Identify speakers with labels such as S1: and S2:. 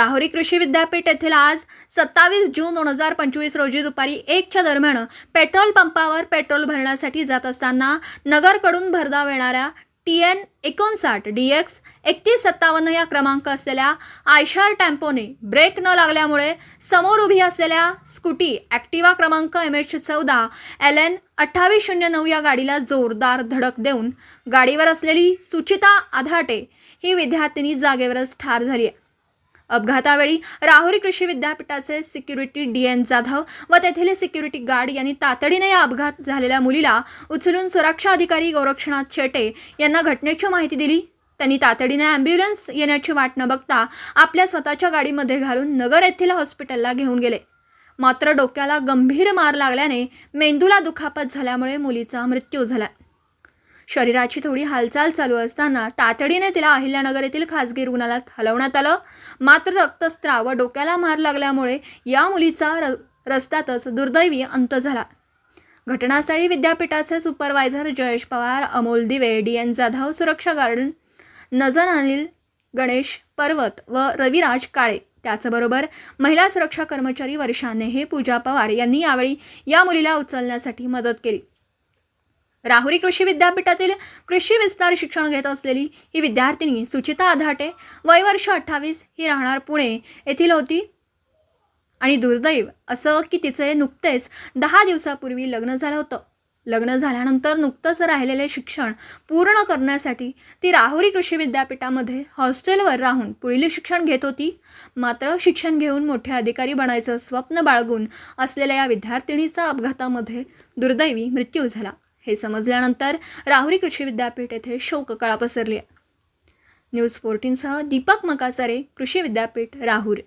S1: राहुरी कृषी विद्यापीठ येथील आज सत्तावीस जून दोन हजार पंचवीस रोजी दुपारी एकच्या दरम्यान पेट्रोल पंपावर पेट्रोल भरण्यासाठी जात असताना नगरकडून भरधाव येणाऱ्या टी एन एकोणसाठ डी एक्स एकतीस सत्तावन्न या क्रमांक असलेल्या आयशार टेम्पोने ब्रेक न लागल्यामुळे समोर उभी असलेल्या स्कूटी ॲक्टिवा क्रमांक एम एच चौदा एल एन अठ्ठावीस शून्य नऊ या गाडीला जोरदार धडक देऊन गाडीवर असलेली सुचिता आधाटे ही विद्यार्थिनी जागेवरच ठार झाली आहे. अपघातावेळी राहुरी कृषी विद्यापीठाचे सिक्युरिटी डी एन जाधव व तेथील सिक्युरिटी गार्ड यांनी तातडीने या अपघात झालेल्या मुलीला उचलून सुरक्षा अधिकारी गोरक्षनाथ शेटे यांना घटनेची माहिती दिली. त्यांनी तातडीने ॲम्ब्युलन्स येण्याची वाट न बघता आपल्या स्वतःच्या गाडीमध्ये घालून नगर येथील हॉस्पिटलला घेऊन गेले. मात्र डोक्याला गंभीर मार लागल्याने मेंदूला दुखापत झाल्यामुळे मुलीचा मृत्यू झाला. शरीराची थोडी हालचाल चालू असताना तातडीने तिला अहिल्यानगर येथील खासगी रुग्णालयात हलवण्यात आलं. मात्र रक्तस्त्राव व डोक्याला मार लागल्यामुळे या मुलीचा र रस्त्यातच दुर्दैवी अंत झाला. घटनास्थळी विद्यापीठाचे सुपरवायझर जयेश पवार अमोल दिवे डी एन जाधव सुरक्षा गार्ड नजर अनिल गणेश पर्वत व रविराज काळे. त्याचबरोबर महिला सुरक्षा कर्मचारी वर्षा नेहे पूजा पवार यांनी यावेळी या मुलीला उचलण्यासाठी मदत केली. राहुरी कृषी विद्यापीठातील कृषी विस्तार शिक्षण घेत असलेली ही विद्यार्थिनी सुचिता आधाटे वय वर्ष अठ्ठावीस ही राहणार पुणे येथील होती. आणि दुर्दैव असं की तिचे नुकतेच दहा दिवसापूर्वी लग्न झालं होतं. लग्न झाल्यानंतर नुकतंच राहिलेले शिक्षण पूर्ण करण्यासाठी ती राहुरी कृषी विद्यापीठामध्ये हॉस्टेलवर राहून पुढील शिक्षण घेत होती. मात्र शिक्षण घेऊन मोठे अधिकारी बनायचं स्वप्न बाळगून असलेल्या या विद्यार्थिनीचा अपघातामध्ये दुर्दैवी मृत्यू झाला. हे समजल्यानंतर राहुरी कृषी विद्यापीठ येथे शोककळा पसरली आहे. न्यूज फोर्टीनसह दीपक मकासारे कृषी विद्यापीठ राहुरी